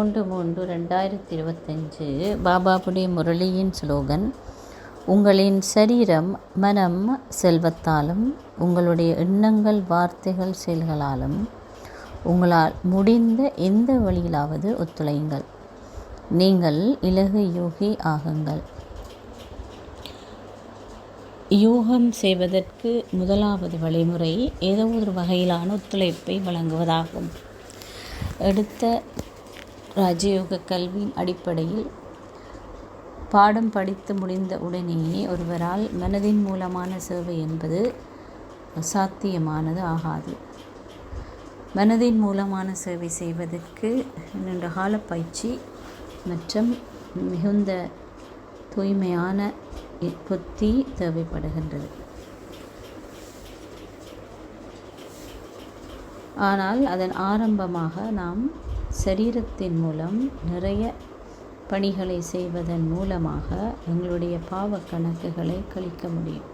இருபத்தி மூன்று மூன்று ரெண்டாயிரத்தி இருபத்தஞ்சு பாபாபுடைய முரளியின் ஸ்லோகன் உங்களின் சரீரம் மனம் செல்வத்தாலும் உங்களுடைய எண்ணங்கள் வார்த்தைகள் செயல்களாலும் உங்களால் முடிந்த எந்த வழியிலாவது ஒத்துழையுங்கள். நீங்கள் இலகு யோகி ஆகுங்கள். யோகம் செய்வதற்கு முதலாவது வழிமுறை ஏதோ ஒரு வகையிலான ஒத்துழைப்பை வழங்குவதாகும். எடுத்த ராஜயோக கல்வியின் அடிப்படையில் பாடம் படித்து முடிந்த உடனேயே ஒருவரால் மனதின் மூலமான சேவை என்பது சாத்தியமானது ஆகாது. மனதின் மூலமான சேவை செய்வதற்கு நீண்ட கால பயிற்சி மற்றும் மிகுந்த தூய்மையான புத்தி தேவைப்படுகின்றது. ஆனால் அதன் ஆரம்பமாக நாம் சரீரத்தின் மூலம் நிறைய பணிகளை செய்வதன் மூலமாக எங்களுடைய பாவ கணக்குகளை கழிக்க முடியும்.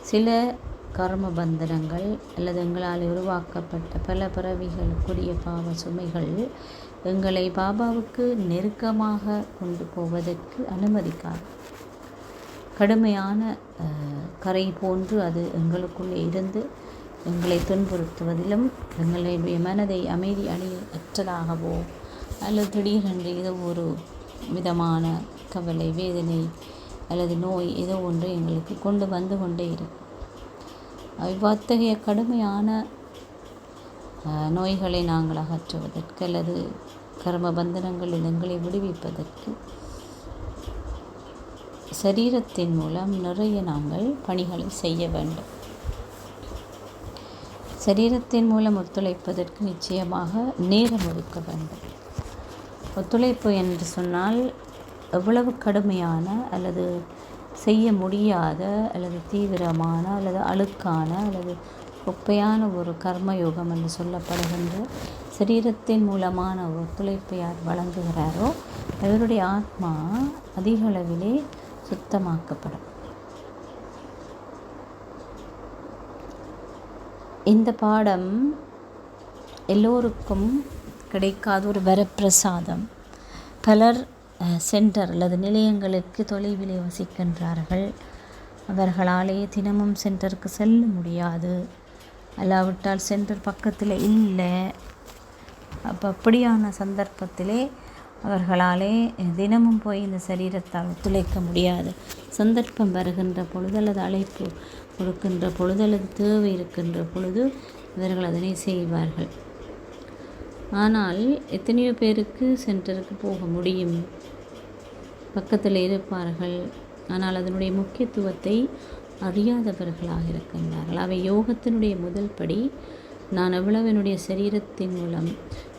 சில கர்ம பந்தனங்கள் அல்லது எங்களால் உருவாக்கப்பட்ட பல பிறவிகளுக்குரிய பாவ சுமைகள் எங்களை பாபாவுக்கு நெருக்கமாக கொண்டு போவதற்கு அனுமதிக்காது. கடுமையான கரை போன்று அது எங்களுக்குள்ளே இருந்து எங்களை துன்புறுத்துவதிலும் எங்களுடைய மனதை அமைதி அணிய அற்றதாகவோ அல்லது திடீரென்று ஏதோ ஒரு விதமான கவலை வேதனை அல்லது நோய் ஏதோ ஒன்று எங்களுக்கு கொண்டு வந்து கொண்டே இருக்கும் அத்தகைய கடுமையான நோய்களை நாங்கள் அகற்றுவதற்கு அல்லது கர்ம பந்தனங்களில் எங்களை விடுவிப்பதற்கு சரீரத்தின் மூலம் நிறைய நாங்கள் பணிகளை செய்ய வேண்டும். சரீரத்தின் மூலம் ஒத்துழைப்பதற்கு நிச்சயமாக நேரம் ஒதுக்க வேண்டும். ஒத்துழைப்பு என்று சொன்னால் எவ்வளவு கடுமையான அல்லது செய்ய முடியாத அல்லது தீவிரமான அல்லது அழுக்கான அல்லது குப்பையான ஒரு கர்மயோகம் என்று சொல்லப்படுகின்ற சரீரத்தின் மூலமான ஒத்துழைப்பை யார் வழங்குகிறாரோ அவருடைய ஆத்மா அதிக அளவிலே சுத்தமாக்கப்படும். இந்த பாடம் எல்லோருக்கும் கிடைக்காத ஒரு வரப்பிரசாதம். பலர் சென்டர் அல்லது நிலையங்களுக்கு தொலைவிலே வசிக்கின்றார்கள். அவர்களாலே தினமும் சென்டருக்கு செல்ல முடியாது. அல்லாவிட்டால் சென்டர் பக்கத்தில் இல்லை. அப்போ அப்படியான சந்தர்ப்பத்திலே அவர்களாலே தினமும் போய் இந்த சரீரத்தால் ஒத்துழைக்க முடியாது. சந்தர்ப்பம் வருகின்ற பொழுது அல்லது அழைப்பு கொடுக்கின்ற பொழுது அல்லது தேவை இருக்கின்ற பொழுது இவர்கள் அதனை செய்வார்கள். ஆனால் எத்தனையோ பேருக்கு சென்டருக்கு போக முடியும். பக்கத்தில் இருப்பார்கள். ஆனால் அதனுடைய முக்கியத்துவத்தை அறியாதவர்களாக இருக்கின்றார்கள். அவை யோகத்தினுடைய முதல் படி. நான் எவ்வளவு என்னுடைய சரீரத்தின் மூலம்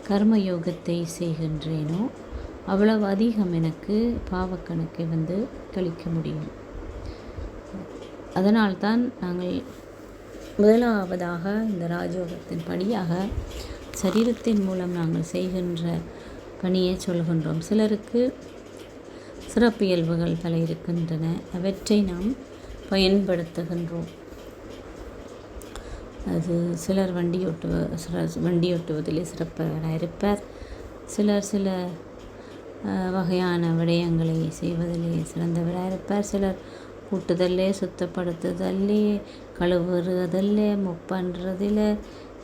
கர்ம யோகத்தை செய்கின்றேனோ அவ்வளவு அதிகம் எனக்கு பாவக்கணக்கை வந்து கழிக்க முடியும். அதனால்தான் நாங்கள் முதலாவதாக இந்த ராஜயோகத்தின் படியாக சரீரத்தின் மூலம் நாங்கள் செய்கின்ற பணியை சொல்கின்றோம். சிலருக்கு சிறப்பியல்புகள் பல இருக்கின்றன அவற்றை நாம் பயன்படுத்துகின்றோம். அது சிலர் வண்டி ஓட்டுவ சிலர் வண்டி ஓட்டுவதிலே சிறப்பவராக இருப்பார் சிலர் சில வகையான விடயங்களை செய்வதிலே சிறந்தவராக இருப்பார். சிலர் கூட்டுதல்லே சுத்தப்படுத்துதல்லே கழுவுறதில் முப்பன்றதில்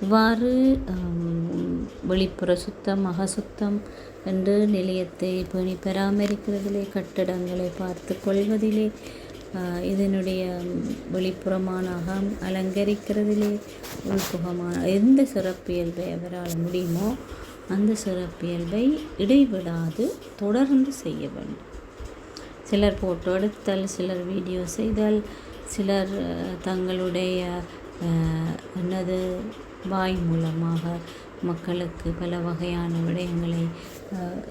இவ்வாறு வெளிப்புற சுத்தம் அகசுத்தம் என்று நிலையத்தை பணி பராமரிக்கிறதிலே கட்டடங்களை பார்த்து கொள்வதிலே இதனுடைய வெளிப்புறமான அகம் அலங்கரிக்கிறதிலே உள்புகமான எந்த சிறப்பியல்பை அவரால் முடியுமோ அந்த சிறப்பியல்பை இடைவிடாது தொடர்ந்து செய்ய வேண்டும். சிலர் ஃபோட்டோ எடுத்தல் சிலர் வீடியோ செய்தல் சிலர் தங்களுடைய என்னது வாய் மூலமாக மக்களுக்கு பல வகையான விடயங்களை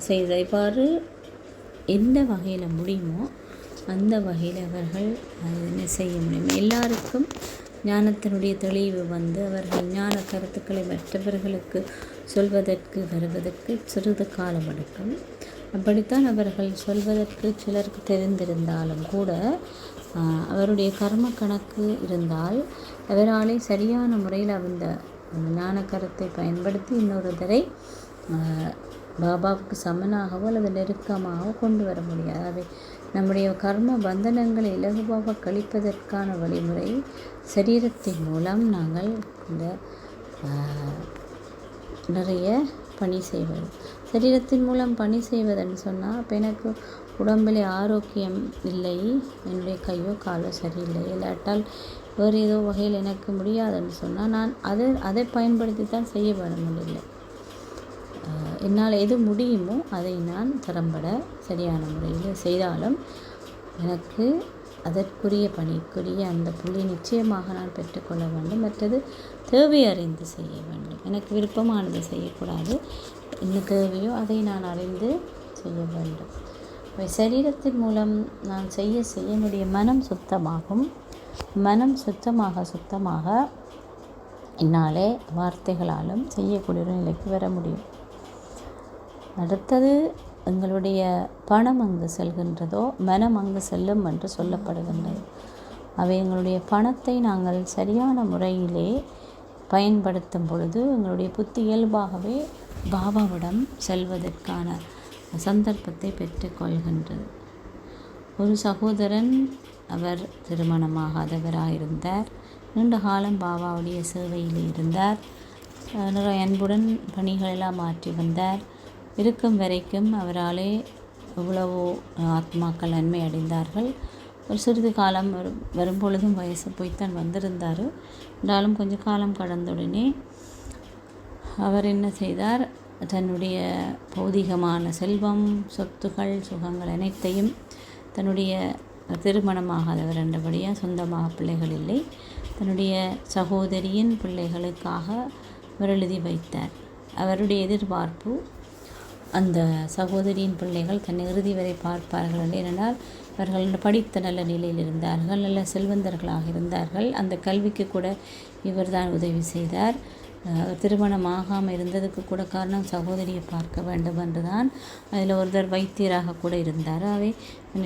செய்த இவ்வாறு எந்த வகையில் முடியுமோ அந்த வகையில் அவர்கள் என்ன செய்ய முடியும்? எல்லாருக்கும் ஞானத்தினுடைய தெளிவு வந்து அவர்கள் ஞான கருத்துக்களை மற்றவர்களுக்கு சொல்வதற்கு வருவதற்கு சிறிது காலம் எடுக்கும். அப்படித்தான் அவர்கள் சொல்வதற்கு சிலருக்கு தெரிந்திருந்தாலும் கூட அவருடைய கர்ம கணக்கு இருந்தால் அவராலே சரியான முறையில் அந்த ஞான கருத்தை பயன்படுத்தி இன்னொரு தரை பாபாவுக்கு சமனாகவோ அல்லது நெருக்கமாகவோ கொண்டு வர முடியாது. அவை நம்முடைய கர்ம பந்தனங்களை இலகுவாக கழிப்பதற்கான வழிமுறை சரீரத்தின் மூலம் நாங்கள் இந்த நிறைய பணி செய்வது. சரீரத்தின் மூலம் பணி செய்வதுன்னு சொன்னால் இப்போ எனக்கு உடம்பில் ஆரோக்கியம் இல்லை என்னுடைய கையோ காலோ சரியில்லை. இல்லாட்டால் வேறு ஏதோ வகையில் எனக்கு முடியாதுன்னு சொன்னால் நான் அதை அதை பயன்படுத்தி தான் செய்ய வர முடியல. என்னால் எது முடியுமோ அதை நான் திறம்பட சரியான முறையில் செய்தாலும் எனக்கு அதற்குரிய பணிக்குரிய அந்த புள்ளி நிச்சயமாக நான் பெற்றுக்கொள்ள வேண்டும். மற்றது தேவை அறிந்து செய்ய வேண்டும். எனக்கு விருப்பமானது செய்யக்கூடாது. என்ன தேவையோ அதை நான் அறிந்து செய்ய வேண்டும். சரீரத்தின் மூலம் நான் செய்ய செய்ய என்னுடைய மனம் சுத்தமாகும். மனம் சுத்தமாக சுத்தமாக என்னாலே வார்த்தைகளாலும் செய்யக்கூடிய ஒரு நிலைக்கு வர முடியும். அடுத்தது எங்களுடைய பணம் அங்கு செல்கின்றதோ மனம் அங்கு செல்லும் என்று சொல்லப்படுகின்றது. அவை எங்களுடைய பணத்தை நாங்கள் சரியான முறையிலே பயன்படுத்தும் பொழுது எங்களுடைய புத்தி இயல்பாகவே பாபாவிடம் செல்வதற்கான சந்தர்ப்பத்தை பெற்றுக்கொள்கின்றது ஒரு சகோதரன் அவர் திருமணமாகாதவராக இருந்தார் நீண்ட காலம் பாபாவுடைய சேவையில் இருந்தார். நிறைய அன்புடன் பணிகளெல்லாம் மாற்றி வந்தார். இருக்கும் வரைக்கும் அவராலே எவ்வளவோ ஆத்மாக்கள் நன்மை அடைந்தார்கள். ஒரு சிறிது காலம் வரும் வரும்பொழுதும் வயசு போய்த்தான் வந்திருந்தார். என்றாலும் கொஞ்சம் காலம் கடந்துடனே அவர் என்ன செய்தார்? தன்னுடைய பௌதிகமான செல்வம் சொத்துகள் சுகங்கள் அனைத்தையும் தன்னுடைய திருமணமாகாதவர் என்றபடியாக சொந்தமாக பிள்ளைகள் இல்லை தன்னுடைய சகோதரியின் பிள்ளைகளுக்காக அவர் எழுதி வைத்தார். அவருடைய எதிர்பார்ப்பு அந்த சகோதரியின் பிள்ளைகள் தன் இறுதி வரை பார்ப்பார்கள் ஏனென்றால் அவர்கள் படித்த நல்ல நிலையில் இருந்தார்கள் நல்ல செல்வந்தர்களாக இருந்தார்கள். அந்த கல்விக்கு கூட இவர்தான் உதவி செய்தார். திருமணம் ஆகாமல் இருந்ததுக்கு கூட காரணம் சகோதரியை பார்க்க வேண்டும் என்று தான் அதில் ஒருத்தர் வைத்தியராக கூட இருந்தார். அவை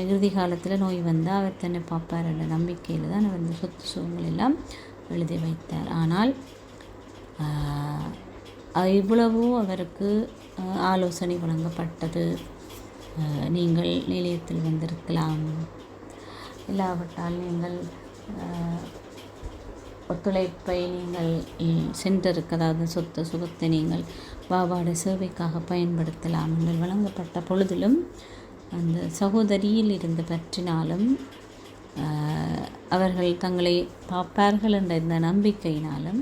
இறுதி காலத்தில் நோய் வந்தால் அவர் தன்னை பார்ப்பார் என்ற நம்பிக்கையில் தான் அவர் இந்த சொத்து சுகங்கள் எல்லாம் எழுதி வைத்தார். ஆனால் இவ்வளவோ அவருக்கு ஆலோசனை வழங்கப்பட்டது. நீங்கள் நிலையத்தில் வந்திருக்கலாம். இல்லாவிட்டால் நீங்கள் ஒத்துழைப்பை நீங்கள் சென்றிருக்க அதாவது சொத்து சுகத்தை நீங்கள் பாபாட சேவைக்காக பயன்படுத்தலாம். என்று வழங்கப்பட்ட பொழுதிலும் அந்த சகோதரியில் இருந்து பற்றினாலும் அவர்கள் தங்களை பார்ப்பார்கள் என்ற இந்த நம்பிக்கையினாலும்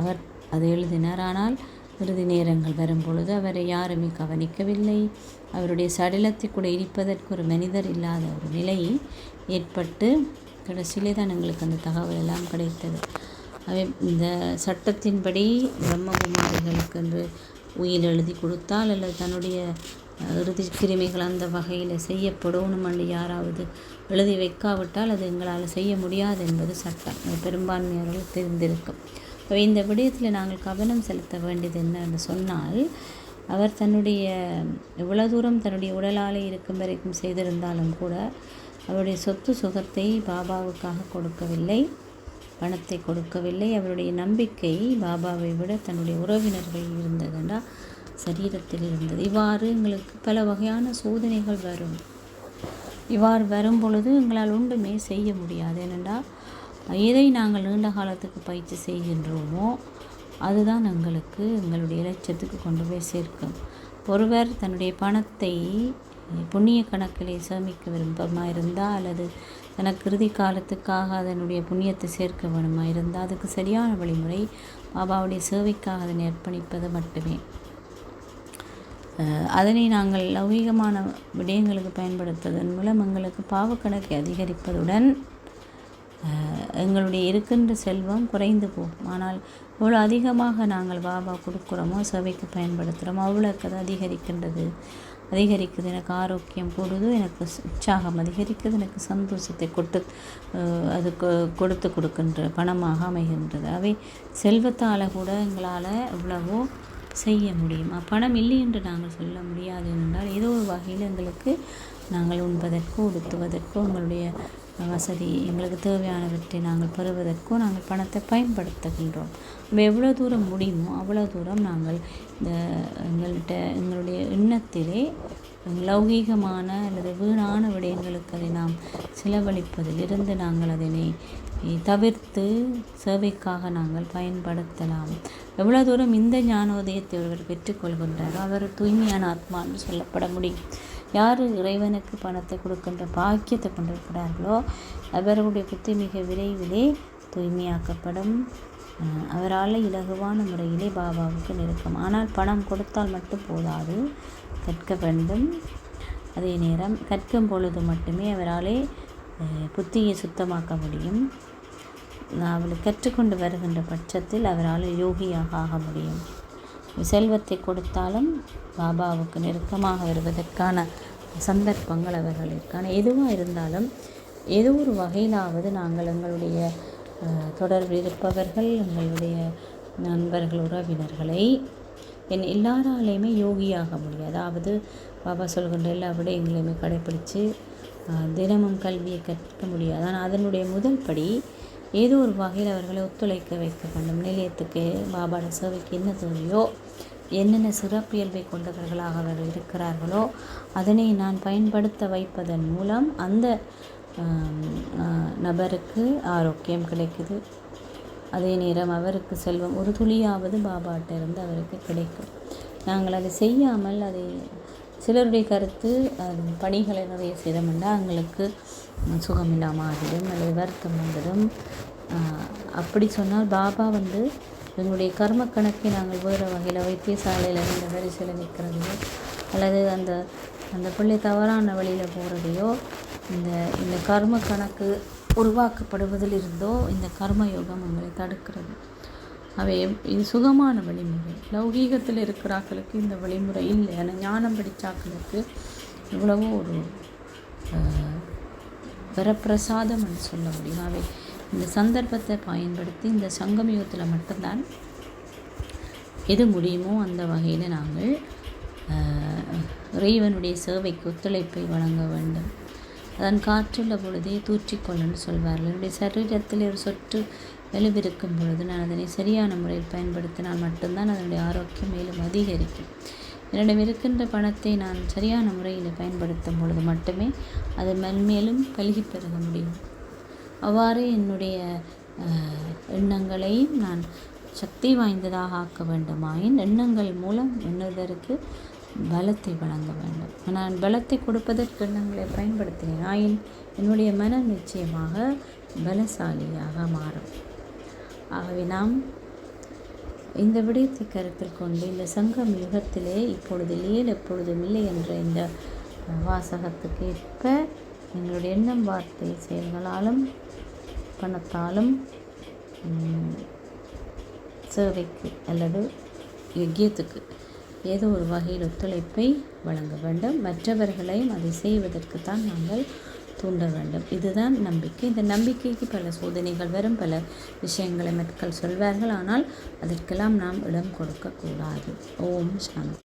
அவர் அது எழுதினார் ஆனால் இறுதி நேரங்கள் வரும்பொழுது அவரை யாருமே கவனிக்கவில்லை. அவருடைய சடலத்தை கூட இருப்பதற்கு ஒரு மனிதர் இல்லாத ஒரு நிலை ஏற்பட்டு கடைசியிலே தான் எங்களுக்கு அந்த தகவல் எல்லாம் கிடைத்தது. அவை இந்த சட்டத்தின்படி பிரம்மகுமாரிகளுக்கு என்று உயிர் எழுதி கொடுத்தால் அல்லது தன்னுடைய இறுதி கிருமிகள் அந்த வகையில் செய்யப்படணும் யாராவது எழுதி வைக்காவிட்டால் அது எங்களால் செய்ய முடியாது என்பது சட்டம். பெரும்பான்மையாளர்கள் தெரிந்திருக்கும். இந்த விடயத்தில் நாங்கள் கவனம் செலுத்த வேண்டியது என்னன்னு சொன்னால் அவர் தன்னுடைய இவ்வளோ தூரம் தன்னுடைய உடலாலே இருக்கும் வரைக்கும் செய்திருந்தாலும் கூட அவருடைய சொத்து சுகத்தை பாபாவுக்காக கொடுக்கவில்லை பணத்தை கொடுக்கவில்லை. அவருடைய நம்பிக்கை பாபாவை விட தன்னுடைய உறவினர்கள் இருந்ததுண்டா சரீரத்தில் இருந்தது. இவ்வாறு எங்களுக்கு பல வகையான சோதனைகள் வரும். இவ்வாறு வரும் பொழுது எங்களால் ஒன்றுமே செய்ய முடியாது. ஏனென்றால் எதை நாங்கள் நீண்ட காலத்துக்கு பயிற்சி செய்கின்றோமோ அதுதான் எங்களுக்கு எங்களுடைய லட்சியத்துக்கு கொண்டு போய் சேர்க்கும். ஒருவர் தன்னுடைய பணத்தை புண்ணிய கணக்கிலே சேமிக்க விருப்பமாக இருந்தால் அல்லது தனக்கு இறுதி காலத்துக்காக அதனுடைய புண்ணியத்தை சேர்க்க வேணுமா இருந்தால் அதுக்கு சரியான வழிமுறை பாபாவுடைய சேவைக்காக அதனை அர்ப்பணிப்பது மட்டுமே. அதனை நாங்கள் லௌகீகமான விடயங்களுக்கு பயன்படுத்துவதன் மூலம் எங்களுக்கு பாவக்கணக்கை அதிகரிப்பதுடன் எங்களுடைய இருக்கின்ற செல்வம் குறைந்து போகும். ஆனால் எவ்வளோ அதிகமாக நாங்கள் பாபா கொடுக்குறோமோ சபைக்கு பயன்படுத்துகிறோமோ அவ்வளோக்கு அது அதிகரிக்கின்றது. அதிகரிக்குது எனக்கு ஆரோக்கியம் கூடுது எனக்கு உற்சாகம் அதிகரிக்குது எனக்கு சந்தோஷத்தை கொட்டு அது கொடுத்து கொடுக்கின்ற பணமாக அமைகின்றது. அவை செல்வத்தால் கூட எங்களால் எவ்வளவோ செய்ய முடியும். பணம் இல்லை என்று நாங்கள் சொல்ல முடியாது என்றால் ஏதோ ஒரு வகையில் எங்களுக்கு நாங்கள் உண்பதற்கோ உடுத்துவதற்கோ உங்களுடைய வசதி எங்களுக்கு தேவையானவற்றை நாங்கள் பெறுவதற்கும் நாங்கள் பணத்தை பயன்படுத்துகின்றோம். நம்ம எவ்வளோ தூரம் முடியுமோ அவ்வளோ தூரம் நாங்கள் இந்த எங்கள்கிட்ட எங்களுடைய எண்ணத்திலே லௌகீகமான அல்லது வீணான விடயங்களுக்கு அதை நாம் செலவழிப்பதிலிருந்து நாங்கள் அதனை தவிர்த்து சேவைக்காக நாங்கள் பயன்படுத்தலாம். எவ்வளோ தூரம் இந்த ஞானோதயத்தை ஒருவர் பெற்றுக்கொள்கின்றாரோ அவர் தூய்மையான ஆத்மா என்று சொல்லப்பட முடியும். யார் இறைவனுக்கு பணத்தை கொடுக்கின்ற பாக்கியத்தை கொண்டிருக்கிறார்களோ அவர்களுடைய புத்தி மிக விரைவிலே தூய்மையாக்கப்படும். அவரால் இலகுவான முறையிலே பாபாவுக்கு நெருக்கம். ஆனால் பணம் கொடுத்தால் மட்டும் போதாது. கற்க வேண்டும். அதே நேரம் கற்கும் பொழுது மட்டுமே அவராலே புத்தியை சுத்தமாக்க முடியும். அவளை கற்றுக்கொண்டு வருகின்ற பட்சத்தில் அவரால் யோகியாக ஆக முடியும். செல்வத்தை கொடுத்தாலும் பாபாவுக்கு நெருக்கமாக வருவதற்கான சந்தர்ப்பங்கள் அவர்களுக்கான. எதுவாக இருந்தாலும் ஏதோ ஒரு வகையிலாவது நாங்கள் எங்களுடைய தொடர்பில் இருப்பவர்கள் எங்களுடைய நண்பர்கள் உறவினர்களை என் எல்லாராலையுமே யோகியாக முடியும் அதாவது பாபா சொல்கின்ற எல்லா விடயங்களையுமே கடைப்பிடித்து தினமும் கல்வியை கற்க முடியாது. ஆனால் அதனுடைய முதல் படி ஏதோ ஒரு வகையில் அவர்களை ஒத்துழைக்க வைக்க வேண்டும். நிலையத்துக்கு பாபாட சேவைக்கு என்ன தேவையோ என்னென்ன சிறப்பியல்பை கொண்டவர்களாக அவர்கள் இருக்கிறார்களோ அதனை நான் பயன்படுத்த வைப்பதன் மூலம் அந்த நபருக்கு ஆரோக்கியம் கிடைக்குது. அதே நேரம் அவருக்கு செல்வம் ஒரு துளியாவது பாபாட்ட இருந்து அவருக்கு கிடைக்கும். நாங்கள் அதை செய்யாமல் அதை சிலருடைய கருத்து பணிகளை நிறைய செய்தோம்னா அவங்களுக்கு சுகமில்லாமல் ஆகிடும் அல்லது வருத்தம் வந்துடும் அப்படி சொன்னால் பாபா வந்து எங்களுடைய கர்ம கணக்கை நாங்கள் வேறு வகையில் வைத்தியசாலையில் இந்த வரிசையில் நிற்கிறதையோ அல்லது அந்த அந்த பிள்ளை தவறான வழியில் போகிறதையோ இந்த இந்த கர்ம கணக்கு உருவாக்கப்படுவதில் இருந்தோ இந்த கர்மயோகம் உங்களை தடுக்கிறது. அவை இது சுகமான வழிமுறை. லௌகீகத்தில் இருக்கிறாக்களுக்கு இந்த வழிமுறை இல்லை. ஆனால் ஞானம் படித்தாக்களுக்கு இவ்வளவோ ஒரு வரப்பிரசாதம் என்று சொல்ல முடியும். அவை இந்த சந்தர்ப்பத்தை பயன்படுத்தி இந்த சங்கமயுகத்தில் மட்டும்தான் எது முடியுமோ அந்த வகையில் நாங்கள் இறைவனுடைய சேவைக்கு ஒத்துழைப்பை வழங்க வேண்டும். அதன் காற்றுள்ள பொழுதே தூற்றிக்கொள்ளன்னு சொல்வார்கள். என்னுடைய சரீரத்தில் ஒரு சொற்று வலுவிருக்கும் பொழுது நான் அதனை சரியான முறையில் பயன்படுத்தினால் மட்டும்தான் அதனுடைய ஆரோக்கியம் மேலும் அதிகரிக்கும். என்னிடம் இருக்கின்ற பணத்தை நான் சரியான முறையில் பயன்படுத்தும் பொழுது மட்டுமே அது மென்மேலும் பல்கி பெருக முடியும். அவ்வாறு என்னுடைய எண்ணங்களையும் நான் சக்தி வாய்ந்ததாக ஆக்க வேண்டுமாயின் எண்ணங்கள் மூலம் எண்ணுவதற்கு பலத்தை வழங்க வேண்டும். நான் பலத்தை கொடுப்பதற்கு எண்ணங்களை பயன்படுத்தினேன். ஆயின் என்னுடைய மனம் நிச்சயமாக பலசாலியாக மாறும். ஆகவே நாம் இந்த விடயத்தை கருத்தில் கொண்டு இந்த சங்கம் யுகத்திலே இப்பொழுது ஏன் எப்பொழுதும் இல்லை என்ற இந்த வாசகத்துக்கு ஏற்ப எங்களுடைய எண்ணம் வார்த்தை செயல்களாலும் பணத்தாலும் சேவைக்கு அல்லது யஜ்யத்துக்கு ஏதோ ஒரு வகையில் ஒத்துழைப்பை வழங்க வேண்டும். மற்றவர்களையும் அதை செய்வதற்கு தான் நாங்கள் தூண்ட வேண்டும். இதுதான் நம்பிக்கை. இந்த நம்பிக்கைக்கு பல சோதனைகள் வரும் பல விஷயங்களை மக்கள் சொல்வார்கள். ஆனால் அதற்கெல்லாம் நாம் இடம் கொடுக்கக்கூடாது. ஓம் சாந்தி.